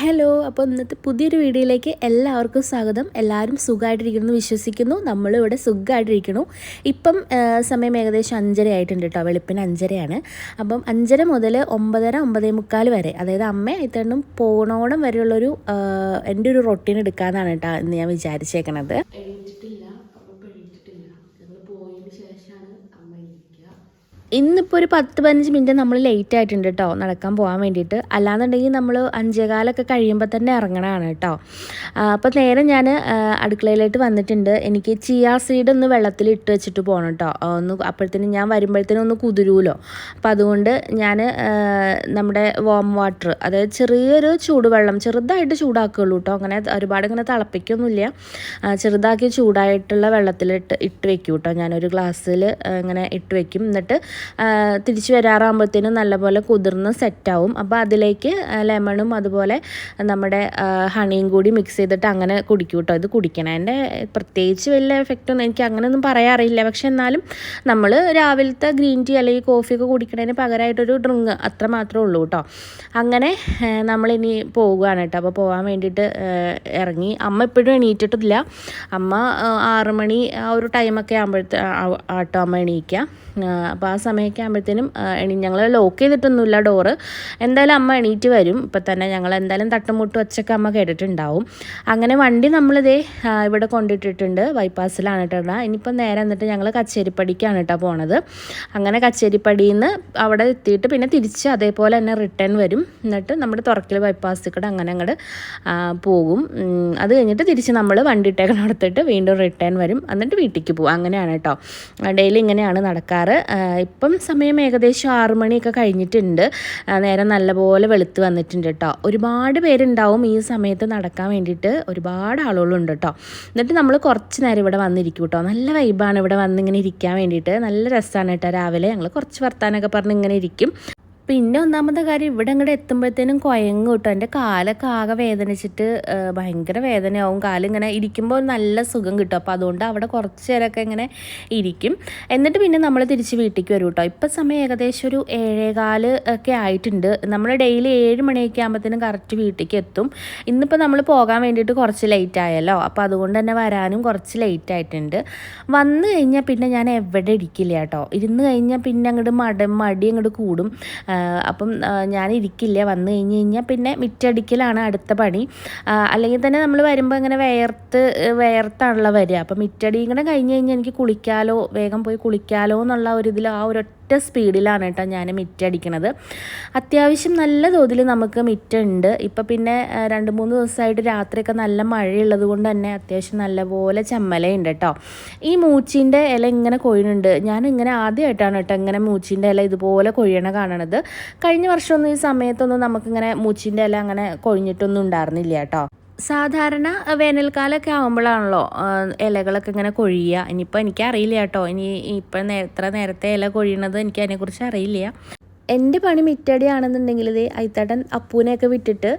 Hello അപ്പോൾ ഇന്നത്തെ പുതിയൊരു വീഡിയോയിലേക്ക് എല്ലാവർക്കും സ്വാഗതം. എല്ലാവരും സുഖമായിട്ടിരിക്കുന്നു വിശ്വസിക്കുന്നു. നമ്മളിവിടെ സുഖമായിട്ടിരിക്കുന്നു. ഇപ്പം സമയം ഏകദേശം അഞ്ചര ആയിട്ടുണ്ട് കേട്ടോ. വെളുപ്പിന് അഞ്ചരയാണ്. അപ്പം അഞ്ചര മുതൽ ഒമ്പതര ഒമ്പതേ മുക്കാൽ വരെ അതായത് അമ്മ ഇത്തണ്ണം പോണോണം വരെയുള്ളൊരു എന്റെ ഒരു റൊട്ടീൻ എടുക്കാമെന്നാണ് കേട്ടോ ഇന്ന് ഞാൻ വിചാരിച്ചേക്കണത് എണീറ്റിട്ടില്ല അപ്പം എണീറ്റിട്ടില്ല ഞങ്ങൾ പോയതിന് ശേഷമാണ് അമ്മ എണീക്കുക ഇന്നിപ്പോൾ ഒരു പത്ത് പതിനഞ്ച് മിനിറ്റ് നമ്മൾ ലേറ്റ് ആയിട്ടുണ്ട് കേട്ടോ നടക്കാൻ പോകാൻ വേണ്ടിയിട്ട്. അല്ലാന്നുണ്ടെങ്കിൽ നമ്മൾ അഞ്ചേകാലൊക്കെ കഴിയുമ്പോൾ തന്നെ ഇറങ്ങണതാണ് കേട്ടോ അപ്പോൾ നേരെ ഞാൻ അടുക്കളയിലോട്ട് വന്നിട്ടുണ്ട്. എനിക്ക് ചിയാ സീഡ് ഒന്ന് വെള്ളത്തിൽ ഇട്ട് വെച്ചിട്ട് പോകണം കേട്ടോ ഒന്ന് അപ്പോഴത്തേനും ഞാൻ വരുമ്പോഴത്തേനും ഒന്ന് കുതിരൂലോ. അപ്പോൾ അതുകൊണ്ട് ഞാൻ നമ്മുടെ വോം വാട്ടർ അതായത് ചെറിയൊരു ചൂടുവെള്ളം ചെറുതായിട്ട് ചൂടാക്കുകയുള്ളൂ കേട്ടോ അങ്ങനെ ഒരുപാട് ഇങ്ങനെ തിളപ്പിക്കൊന്നുമില്ല. ചെറുതാക്കി ചൂടായിട്ടുള്ള വെള്ളത്തിലിട്ട് ഇട്ട് വെക്കും കേട്ടോ ഞാനൊരു ഗ്ലാസ്സിൽ ഇങ്ങനെ ഇട്ട് വെക്കും. എന്നിട്ട് തിരിച്ച് വരാറാകുമ്പോഴത്തേനും നല്ലപോലെ കുതിർന്ന് സെറ്റാവും. അപ്പോൾ അതിലേക്ക് ലെമണും അതുപോലെ നമ്മുടെ ഹണിയും കൂടി മിക്സ് ചെയ്തിട്ട് അങ്ങനെ കുടിക്കും കേട്ടോ ഇത് കുടിക്കണം. എന്റെ പ്രത്യേകിച്ച് വലിയ എഫക്റ്റ് ഒന്നും എനിക്ക് അങ്ങനെയൊന്നും പറയാറില്ല. പക്ഷെ എന്നാലും നമ്മൾ രാവിലത്തെ ഗ്രീൻ ടീ അല്ലെങ്കിൽ കോഫിയൊക്കെ കുടിക്കണതിന് പകരമായിട്ടൊരു ഡ്രിങ്ക് അത്ര മാത്രമേ ഉള്ളൂ കേട്ടോ അങ്ങനെ നമ്മളിനി പോവുകയാണ് കേട്ടോ അപ്പോൾ പോകാൻ വേണ്ടിയിട്ട് ഇറങ്ങി അമ്മ എപ്പോഴും എണീറ്റിട്ടില്ല. അമ്മ ആറുമണി ആറ് മണി ആ ഒരു ടൈമൊക്കെ ആകുമ്പോഴത്തെ ആട്ടോ അമ്മ എണീക്കുക അപ്പോൾ ആ സമയമൊക്കെ ആകുമ്പോഴത്തേനും എണീ ഞങ്ങൾ ലോക്ക് ചെയ്തിട്ടൊന്നുമില്ല ഡോറ് എന്തായാലും അമ്മ എണീറ്റ് വരും. ഇപ്പം തന്നെ ഞങ്ങൾ എന്തായാലും തട്ടുമുട്ടും ഒച്ചയ്ക്ക് അമ്മ കേട്ടിട്ടുണ്ടാവും. അങ്ങനെ വണ്ടി നമ്മളിതേ ഇവിടെ കൊണ്ടിട്ടിട്ടുണ്ട്. ബൈപ്പാസിലാണ് കേട്ടോ ഇനിയിപ്പം നേരെ എന്നിട്ട് ഞങ്ങൾ കച്ചേരിപ്പടിക്കാണ് കേട്ടോ പോണത്. അങ്ങനെ കച്ചേരിപ്പടിയിൽ നിന്ന് അവിടെ എത്തിയിട്ട് പിന്നെ തിരിച്ച് അതേപോലെ തന്നെ റിട്ടേൺ വരും. എന്നിട്ട് നമ്മുടെ തുറക്കൽ ബൈപ്പാസിൽ കൂടെ അങ്ങനെ അങ്ങോട്ട് പോകും. അത് കഴിഞ്ഞിട്ട് തിരിച്ച് നമ്മൾ വണ്ടി ഇട്ടേക്കണം എടുത്തിട്ട് വീണ്ടും റിട്ടേൺ വരും. എന്നിട്ട് വീട്ടിലേക്ക് പോകും അങ്ങനെയാണ് കേട്ടോ. ഡെയിലി ഇങ്ങനെയാണ് നടക്കാറ്. ഇപ്പം സമയം ഏകദേശം ആറ് മണിയൊക്കെ കഴിഞ്ഞിട്ടുണ്ട്. നേരെ നല്ലപോലെ വെളുത്ത് വന്നിട്ടുണ്ട് കേട്ടോ. ഒരുപാട് പേരുണ്ടാവും ഈ സമയത്ത് നടക്കാൻ വേണ്ടിയിട്ട്. ഒരുപാട് ആളുകളുണ്ട് കേട്ടോ. എന്നിട്ട് നമ്മൾ കുറച്ച് നേരം ഇവിടെ വന്നിരിക്കും കേട്ടോ. നല്ല വൈബാണ് ഇവിടെ വന്ന് ഇങ്ങനെ ഇരിക്കാൻ വേണ്ടിയിട്ട്. നല്ല രസമാണ് കേട്ടോ രാവിലെ. ഞങ്ങൾ കുറച്ച് വർത്താനമൊക്കെ പറഞ്ഞ് ഇങ്ങനെ ഇരിക്കും. പിന്നെ ഒന്നാമത്തെ കാര്യം ഇവിടെ അങ്ങോട്ട് എത്തുമ്പോഴത്തേനും കുഴങ്ങും കേട്ടോ. എന്റെ കാലൊക്കെ ആകെ വേദനിച്ചിട്ട് ഭയങ്കര വേദനയാവും. കാലിങ്ങനെ ഇരിക്കുമ്പോൾ നല്ല സുഖം കിട്ടും. അപ്പോൾ അതുകൊണ്ട് അവിടെ കുറച്ച് നേരമൊക്കെ ഇങ്ങനെ ഇരിക്കും. എന്നിട്ട് പിന്നെ നമ്മൾ തിരിച്ച് വീട്ടിലേക്ക് വരും കേട്ടോ. ഇപ്പം സമയം ഏകദേശം ഒരു ഏഴേകാൽ ഒക്കെ ആയിട്ടുണ്ട്. നമ്മൾ ഡെയിലി ഏഴ് മണിയൊക്കെ ആകുമ്പോഴത്തേനും കറക്റ്റ് വീട്ടിലേക്ക് എത്തും. ഇന്നിപ്പോൾ നമ്മൾ പോകാൻ വേണ്ടിയിട്ട് കുറച്ച് ലേറ്റ് ആയല്ലോ. അപ്പോൾ അതുകൊണ്ട് തന്നെ വരാനും കുറച്ച് ലേറ്റ് ആയിട്ടുണ്ട്. വന്ന് കഴിഞ്ഞാൽ പിന്നെ ഞാൻ എവിടെ ഇരിക്കില്ല കേട്ടോ. ഇരുന്ന് കഴിഞ്ഞാൽ പിന്നെ അങ്ങോട്ട് മട മടി അങ്ങോട്ട് കൂടും. അപ്പം ഞാൻ ഇരിക്കില്ല വന്നു കഴിഞ്ഞ് കഴിഞ്ഞാൽ പിന്നെ മിറ്റടിക്കലാണ് അടുത്ത പണി. അല്ലെങ്കിൽ തന്നെ നമ്മൾ വരുമ്പോൾ ഇങ്ങനെ വേർത്ത് വേർത്താണല്ലോ വരിക. അപ്പം മിറ്റടി ഇങ്ങനെ കഴിഞ്ഞ് കഴിഞ്ഞാൽ എനിക്ക് കുളിക്കാലോ വേഗം പോയി കുളിക്കാലോ എന്നുള്ള ഒരു ഇതിൽ ആ ഒരു ഒറ്റ സ്പീഡിലാണ് കേട്ടോ ഞാൻ മിറ്റടിക്കണത് അത്യാവശ്യം നല്ല തോതിൽ നമുക്ക് മിറ്റുണ്ട് ഇപ്പം പിന്നെ രണ്ട് മൂന്ന് ദിവസമായിട്ട് രാത്രിയൊക്കെ നല്ല മഴയുള്ളത് കൊണ്ട് തന്നെ അത്യാവശ്യം നല്ലപോലെ ചമ്മലയുണ്ട് കേട്ടോ. ഈ മൂച്ചിന്റെ ഇല ഇങ്ങനെ കൊഴിയുന്നുണ്ട്. ഞാൻ ഇങ്ങനെ ആദ്യമായിട്ടാണ് കേട്ടോ ഇങ്ങനെ മൂച്ചിന്റെ ഇല ഇതുപോലെ കൊഴിയണ കാണണത്. കഴിഞ്ഞ വർഷമൊന്നും ഈ സമയത്തൊന്നും നമുക്കിങ്ങനെ മൂച്ചിന്റെ ഇല അങ്ങനെ കൊഴിഞ്ഞിട്ടൊന്നും ഉണ്ടായിരുന്നില്ല കേട്ടോ. സാധാരണ വേനൽക്കാലമൊക്കെ ആകുമ്പോഴാണല്ലോ ഇലകളൊക്കെ ഇങ്ങനെ കൊഴിയുക. ഇനിയിപ്പോൾ എനിക്കറിയില്ല കേട്ടോ. ഇനി ഇപ്പം എത്ര നേരത്തെ ഇല കൊഴിയണത് എനിക്ക് അതിനെക്കുറിച്ച് അറിയില്ല. എന്റെ പണി മിറ്റടിയാണെന്നുണ്ടെങ്കിൽ ഇത് അയിത്താട്ടൻ അപ്പൂനെയൊക്കെ വിട്ടിട്ട്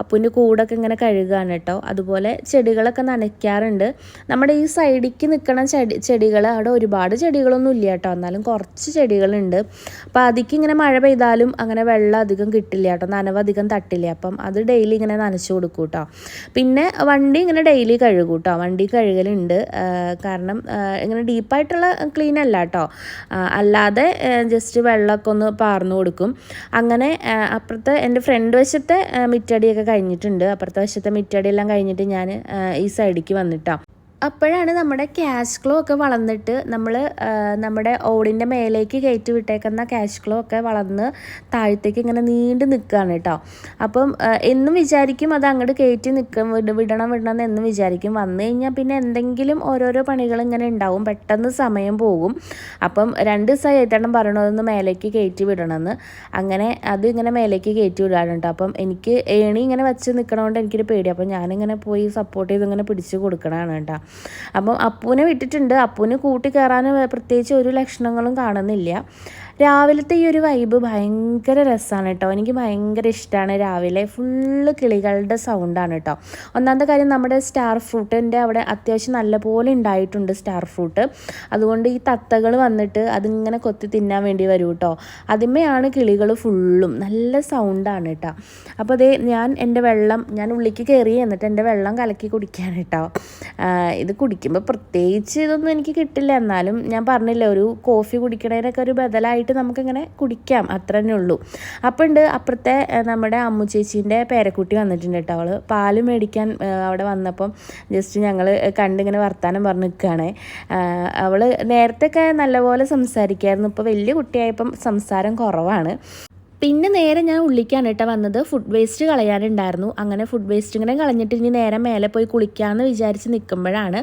അപ്പൂന്റെ കൂടൊക്കെ ഇങ്ങനെ കഴുകുകയാണ് കേട്ടോ. അതുപോലെ ചെടികളൊക്കെ നനയ്ക്കാറുണ്ട്. നമ്മുടെ ഈ സൈഡിക്ക് നിൽക്കണ ചെടി ചെടികൾ അവിടെ ഒരുപാട് ചെടികളൊന്നും ഇല്ല കേട്ടോ. എന്നാലും കുറച്ച് ചെടികളുണ്ട്. അപ്പോൾ അതിക്ക് ഇങ്ങനെ മഴ പെയ്താലും അങ്ങനെ വെള്ളം അധികം കിട്ടില്ല കേട്ടോ. നനവ് അധികം തട്ടില്ല. അപ്പം അത് ഡെയിലി ഇങ്ങനെ നനച്ചു കൊടുക്കും കേട്ടോ. പിന്നെ വണ്ടി ഇങ്ങനെ ഡെയിലി കഴുകും കേട്ടോ. വണ്ടി കഴുകലുണ്ട്. കാരണം ഇങ്ങനെ ഡീപ്പായിട്ടുള്ള ക്ലീൻ അല്ല കേട്ടോ അല്ലാതെ ജസ്റ്റ് വെള്ളമൊക്കെ ഒന്ന് പാർന്നു കൊടുക്കും. അങ്ങനെ അപ്പുറത്തെ എന്റെ ഫ്രണ്ട് വശത്തെ മിറ്റടിയൊക്കെ കഴിഞ്ഞിട്ടുണ്ട്. അപ്പുറത്തെ വശത്തെ മിറ്റടിയെല്ലാം കഴിഞ്ഞിട്ട് ഞാൻ ഈ സൈഡിലേക്ക് വന്നിട്ടാ. അപ്പോഴാണ് നമ്മുടെ ക്യാഷ് ക്ലോ ഒക്കെ വളർന്നിട്ട് നമ്മൾ നമ്മുടെ ഓടിന്റെ മേലേക്ക് കയറ്റി വിട്ടേക്കുന്ന ക്യാഷ് ക്ലോ ഒക്കെ വളർന്ന് താഴത്തേക്ക് ഇങ്ങനെ നീണ്ടു നിൽക്കുകയാണ് കേട്ടോ. അപ്പം എന്നും വിചാരിക്കും അത് അങ്ങോട്ട് കയറ്റി നിൽക്കും വിട വിടണം വിടണം എന്ന് വിചാരിക്കും. വന്നു കഴിഞ്ഞാൽ പിന്നെ എന്തെങ്കിലും ഓരോരോ പണികൾ ഇങ്ങനെ ഉണ്ടാവും പെട്ടെന്ന് സമയം പോകും. അപ്പം രണ്ട് ദിവസമായി ഏറ്റവും പറയണതൊന്ന് മേലേക്ക് കയറ്റി വിടണമെന്ന്. അങ്ങനെ അത് ഇങ്ങനെ മേലേക്ക് കയറ്റി വിടാണ് കേട്ടോ. അപ്പം എനിക്ക് ഏണി ഇങ്ങനെ വെച്ച് നിൽക്കണോണ്ട് എനിക്കൊരു പേടി അപ്പം ഞാനിങ്ങനെ പോയി സപ്പോർട്ട് ചെയ്ത് ഇങ്ങനെ പിടിച്ച് കൊടുക്കണതാണ് കേട്ടോ. അപ്പം അപ്പൂനെ വിട്ടിട്ടുണ്ട്. അപ്പൂന് കൂട്ടി കയറാൻ പ്രത്യേകിച്ച് ഒരു ലക്ഷണങ്ങളും കാണുന്നില്ല. രാവിലത്തെ ഈ ഒരു വൈബ് ഭയങ്കര രസമാണ് കേട്ടോ എനിക്ക് ഭയങ്കര ഇഷ്ടമാണ് രാവിലെ. ഫുള്ള് കിളികളുടെ സൗണ്ടാണ് കേട്ടോ ഒന്നാമത്തെ കാര്യം നമ്മുടെ സ്റ്റാർ ഫ്രൂട്ടിന്റെ അവിടെ അത്യാവശ്യം നല്ലപോലെ ഉണ്ടായിട്ടുണ്ട് സ്റ്റാർ ഫ്രൂട്ട് അതുകൊണ്ട് ഈ തത്തകൾ വന്നിട്ട് അതിങ്ങനെ കൊത്തി തിന്നാൻ വേണ്ടി വരും കേട്ടോ അതിന്മേയാണ് കിളികൾ ഫുള്ളും നല്ല സൗണ്ടാണ് കേട്ടോ അപ്പോൾ അതേ ഞാൻ എന്റെ വെള്ളം ഞാൻ ഉള്ളിക്ക് കയറി എന്നിട്ട് എന്റെ വെള്ളം കലക്കി കുടിക്കാൻ കേട്ടോ ഇത് കുടിക്കുമ്പോൾ പ്രത്യേകിച്ച് ഇതൊന്നും എനിക്ക് കിട്ടില്ല. എന്നാലും ഞാൻ പറഞ്ഞില്ല ഒരു കോഫി കുടിക്കണതിനൊക്കെ ഒരു ബദലായിട്ട് ആയിട്ട് നമുക്കിങ്ങനെ കുടിക്കാം അത്ര തന്നെ ഉള്ളൂ. അപ്പം ഉണ്ട് അപ്പുറത്തെ നമ്മുടെ അമ്മു ചേച്ചീന്റെ പേരക്കുട്ടി വന്നിട്ടുണ്ട് കേട്ടോ അവൾ പാൽ മേടിക്കാൻ അവിടെ വന്നപ്പം ജസ്റ്റ് ഞങ്ങൾ കണ്ടിങ്ങനെ വർത്തമാനം പറഞ്ഞ് നിൽക്കുകയാണ് അവൾ നേരത്തെ ഒക്കെ നല്ലപോലെ സംസാരിക്കായിരുന്നു. ഇപ്പോൾ വലിയ കുട്ടിയായപ്പം സംസാരം കുറവാണ്. പിന്നെ നേരെ ഞാൻ ഉള്ളിക്കാണ് കേട്ടോ വന്നത്. ഫുഡ് വേസ്റ്റ് കളയാനുണ്ടായിരുന്നു. അങ്ങനെ ഫുഡ് വേസ്റ്റ് ഇങ്ങനെ കളഞ്ഞിട്ട് ഇനി നേരെ മേലെ പോയി കുളിക്കാമെന്ന് വിചാരിച്ച് നിൽക്കുമ്പോഴാണ്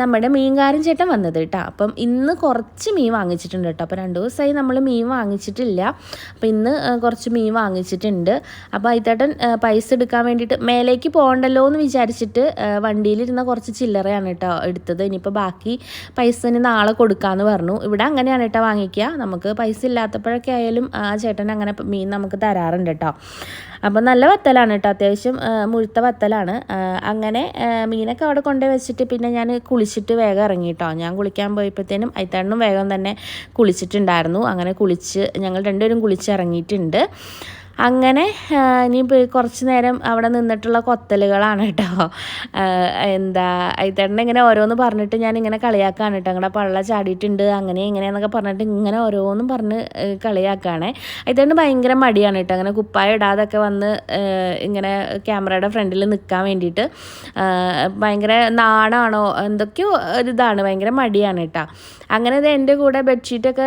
നമ്മുടെ മീൻകാരൻ ചേട്ടൻ വന്നത് കേട്ടോ. അപ്പം ഇന്ന് കുറച്ച് മീൻ വാങ്ങിച്ചിട്ടുണ്ട് കേട്ടോ. അപ്പോൾ രണ്ട് ദിവസമായി നമ്മൾ മീൻ വാങ്ങിച്ചിട്ടില്ല. അപ്പം ഇന്ന് കുറച്ച് മീൻ വാങ്ങിച്ചിട്ടുണ്ട്. അപ്പോൾ അയിത്തേട്ടൻ പൈസ എടുക്കാൻ വേണ്ടിയിട്ട് മേലേക്ക് പോകണ്ടല്ലോ എന്ന് വിചാരിച്ചിട്ട് വണ്ടിയിലിരുന്ന കുറച്ച് ചില്ലറയാണ് കേട്ടോ എടുത്തത്. ഇനിയിപ്പോൾ ബാക്കി പൈസ ഇനി നാളെ കൊടുക്കാമെന്ന് പറഞ്ഞു. ഇവിടെ അങ്ങനെയാണ് കേട്ടോ വാങ്ങിക്കുക. നമുക്ക് പൈസ ഇല്ലാത്തപ്പോഴൊക്കെ ആയാലും ആ ചേട്ടൻ അങ്ങനെ മീൻ നമുക്ക് തരാറുണ്ട് കേട്ടോ അപ്പം നല്ല വത്തലാണ് കേട്ടോ അത്യാവശ്യം മുഴുത്ത വത്തലാണ്. അങ്ങനെ മീനൊക്കെ അവിടെ കൊണ്ടുപോയി വെച്ചിട്ട് പിന്നെ ഞാൻ കുളിച്ചിട്ട് വേഗം ഇറങ്ങി കേട്ടോ ഞാൻ കുളിക്കാൻ പോയപ്പോഴത്തേനും അയത്തണ്ണും വേഗം തന്നെ കുളിച്ചിട്ടുണ്ടായിരുന്നു. അങ്ങനെ കുളിച്ച് ഞങ്ങൾ രണ്ടുപേരും കുളിച്ചിറങ്ങിയിട്ടുണ്ട് അങ്ങനെ ഇനി കുറച്ച് നേരം അവിടെ നിന്നിട്ടുള്ള കൊത്തലുകളാണ് കേട്ടോ. എന്താ ഐത്തേട്ടൻ ഇങ്ങനെ ഓരോന്ന് പറഞ്ഞിട്ട് ഞാൻ ഇങ്ങനെ കളിയാക്കാണ് കേട്ടോ. അങ്ങടെ പള്ള ചാടിയിട്ടുണ്ട് അങ്ങനെ ഇങ്ങനെയെന്നൊക്കെ പറഞ്ഞിട്ട് ഇങ്ങനെ ഓരോന്നും പറഞ്ഞ് കളിയാക്കാണ്. ഐത്തേട്ടന് ഭയങ്കര മടിയാണ് കേട്ടോ. അങ്ങനെ കുപ്പായ ഇടാതൊക്കെ വന്ന് ഇങ്ങനെ ക്യാമറയുടെ ഫ്രണ്ടിൽ നിൽക്കാൻ വേണ്ടിയിട്ട് ഭയങ്കര നാണാണോ എന്തൊക്കെയോ ഒരിതാണ് ഭയങ്കര മടിയാണ് കേട്ടോ. അങ്ങനെ ഇത് എന്റെ കൂടെ ബെഡ്ഷീറ്റൊക്കെ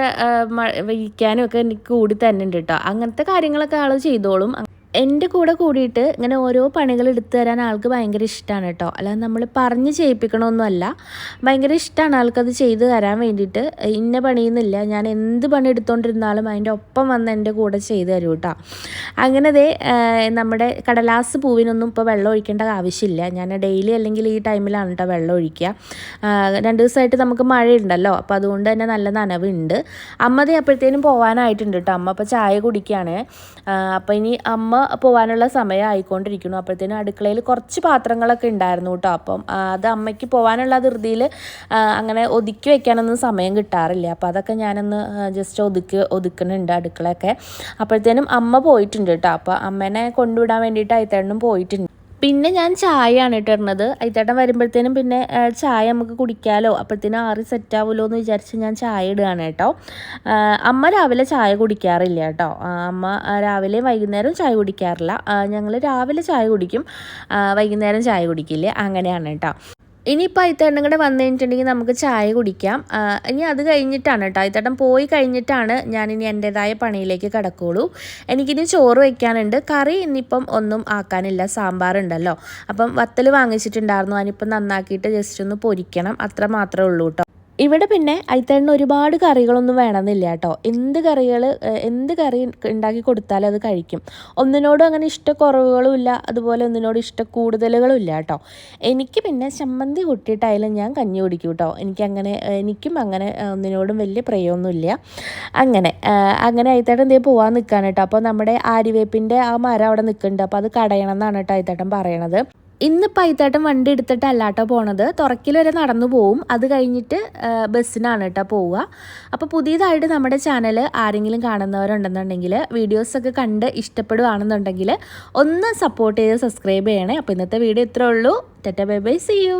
വിരിക്കാനും ഒക്കെ എനിക്ക് കൂടി തന്നെ ഉണ്ട് കേട്ടോ. അങ്ങനത്തെ കാര്യങ്ങളൊക്കെ ആൾ ചെയ്തോളും. എന്റെ കൂടെ കൂടിയിട്ട് ഇങ്ങനെ ഓരോ പണികൾ എടുത്തു തരാൻ ആൾക്ക് ഭയങ്കര ഇഷ്ടമാണ് കേട്ടോ. അല്ലാതെ നമ്മൾ പറഞ്ഞ് ചെയ്യിപ്പിക്കണമൊന്നുമല്ല. ഭയങ്കര ഇഷ്ടമാണ് ആൾക്കത് ചെയ്തു തരാൻ വേണ്ടിയിട്ട്. ഇന്ന പണിയെന്നില്ല ഞാൻ എന്ത് പണി എടുത്തുകൊണ്ടിരുന്നാലും അതിന്റെ ഒപ്പം വന്ന് എന്റെ കൂടെ ചെയ്തു തരും കേട്ടോ. അങ്ങനെ ദേ നമ്മുടെ കടലാസ് പൂവിനൊന്നും ഇപ്പോൾ വെള്ളം ഒഴിക്കേണ്ട ആവശ്യമില്ല. ഞാൻ ഡെയിലി അല്ലെങ്കിൽ ഈ ടൈമിലാണ് കേട്ടോ വെള്ളം ഒഴിക്കുക. രണ്ട് ദിവസമായിട്ട് നമുക്ക് മഴയുണ്ടല്ലോ. അപ്പോൾ അതുകൊണ്ട് തന്നെ നല്ല നനവുണ്ട്. അമ്മ ദേ അപ്പോഴത്തേനും പോകാനായിട്ടുണ്ട് കേട്ടോ. അമ്മ അപ്പോൾ ചായ കുടിക്കുകയാണ്. അപ്പോൾ ഇനി അമ്മ പോകാനുള്ള സമയം ആയിക്കൊണ്ടിരിക്കുന്നു അപ്പോഴത്തേനും അടുക്കളയിൽ കുറച്ച് പാത്രങ്ങളൊക്കെ ഉണ്ടായിരുന്നു കേട്ടോ. അപ്പം അത് അമ്മയ്ക്ക് പോകാനുള്ള ധൃതിയിൽ അങ്ങനെ ഒതുക്കി വെക്കാനൊന്നും സമയം കിട്ടാറില്ല. അപ്പോൾ അതൊക്കെ ഞാനൊന്ന് ജസ്റ്റ് ഒതുക്കി ഒതുക്കുന്നുണ്ട് അടുക്കളയൊക്കെ. അപ്പോഴത്തേനും അമ്മ പോയിട്ടുണ്ട് കേട്ടോ. അപ്പോൾ അമ്മേനെ കൊണ്ടുവിടാൻ വേണ്ടിയിട്ട് അയത്തേണ്ണും പോയിട്ടുണ്ട്. പിന്നെ ഞാൻ ചായയാണ് ഇട്ടിരുന്നത് അയിത്തേട്ടൻ വരുമ്പോഴത്തേനും പിന്നെ ചായ നമുക്ക് കുടിക്കാമല്ലോ അപ്പോഴത്തേനും ആറി സെറ്റ് ആവുമല്ലോ എന്ന് വിചാരിച്ച് ഞാൻ ചായ ഇടുകയാണ് കേട്ടോ. അമ്മ രാവിലെ ചായ കുടിക്കാറില്ല കേട്ടോ. അമ്മ രാവിലെ വൈകുന്നേരം ചായ കുടിക്കാറില്ല. ഞങ്ങൾ രാവിലെ ചായ കുടിക്കും. വൈകുന്നേരം ചായ കുടിക്കില്ലേ. അങ്ങനെയാണ് കേട്ടോ. ഇനിയിപ്പോൾ അയിത്തേട്ടൻ കൂടെ വന്നു കഴിഞ്ഞിട്ടുണ്ടെങ്കിൽ നമുക്ക് ചായ കുടിക്കാം. ഇനി അത് കഴിഞ്ഞിട്ടാണ് കേട്ടോ. അയിത്തേട്ടൻ പോയി കഴിഞ്ഞിട്ടാണ് ഞാനിനി എന്റെതായ പണിയിലേക്ക് കിടക്കുകയുള്ളൂ എനിക്കിനി ചോറ് വയ്ക്കാനുണ്ട് കറി ഇന്നിപ്പം ഒന്നും ആക്കാനില്ല. സാമ്പാറുണ്ടല്ലോ. അപ്പം വത്തൽ വാങ്ങിച്ചിട്ടുണ്ടായിരുന്നു. അതിനിപ്പം നന്നാക്കിയിട്ട് ജസ്റ്റ് ഒന്ന് പൊരിക്കണം. അത്ര മാത്രമേ ഉള്ളൂ കേട്ടോ. ഇവിടെ പിന്നെ അയിത്തേണ്ണ ഒരുപാട് കറികളൊന്നും വേണമെന്നില്ല കേട്ടോ. എന്ത് കറികൾ എന്ത് കറി ഉണ്ടാക്കി കൊടുത്താലും അത് കഴിക്കും. ഒന്നിനോടും അങ്ങനെ ഇഷ്ടക്കുറവുകളുമില്ല അതുപോലെ ഒന്നിനോട് ഇഷ്ട കൂടുതലുകളും ഇല്ല കേട്ടോ. എനിക്ക് പിന്നെ ചമ്മന്തി കൂട്ടിയിട്ടായാലും ഞാൻ കഞ്ഞി കുടിക്കും കേട്ടോ. എനിക്കങ്ങനെ എനിക്കും അങ്ങനെ ഒന്നിനോടും വലിയ പ്രയൊന്നുമില്ല അങ്ങനെ അങ്ങനെ അയിത്തേട്ടൻ എന്തേ പോകാൻ നിൽക്കാൻ കേട്ടോ. അപ്പോൾ നമ്മുടെ ആര്യവേപ്പിന്റെ ആ മരം അവിടെ നിൽക്കുന്നുണ്ട്. അപ്പോൾ അത് കടയണം എന്നാണ് കേട്ടോ അയിത്തേട്ടൻ പറയണത്. ഇന്ന് പൈത്താട്ടം വണ്ടി എടുത്തിട്ട് അല്ലാട്ടോ പോണത്. തുറക്കിൽ വരെ നടന്നു പോവും. അത് കഴിഞ്ഞിട്ട് ബസ്സിനാണ് കേട്ടോ പോവുക. അപ്പോൾ പുതിയതായിട്ട് നമ്മുടെ ചാനൽ ആരെങ്കിലും കാണുന്നവരുണ്ടെന്നുണ്ടെങ്കിൽ വീഡിയോസൊക്കെ കണ്ട് ഇഷ്ടപ്പെടുകയാണെന്നുണ്ടെങ്കിൽ ഒന്ന് സപ്പോർട്ട് ചെയ്ത് സബ്സ്ക്രൈബ് ചെയ്യണേ. അപ്പോൾ ഇന്നത്തെ വീഡിയോ ഇത്രേ ഉള്ളൂ. ടെറ്റ ബൈ ബൈ സി യു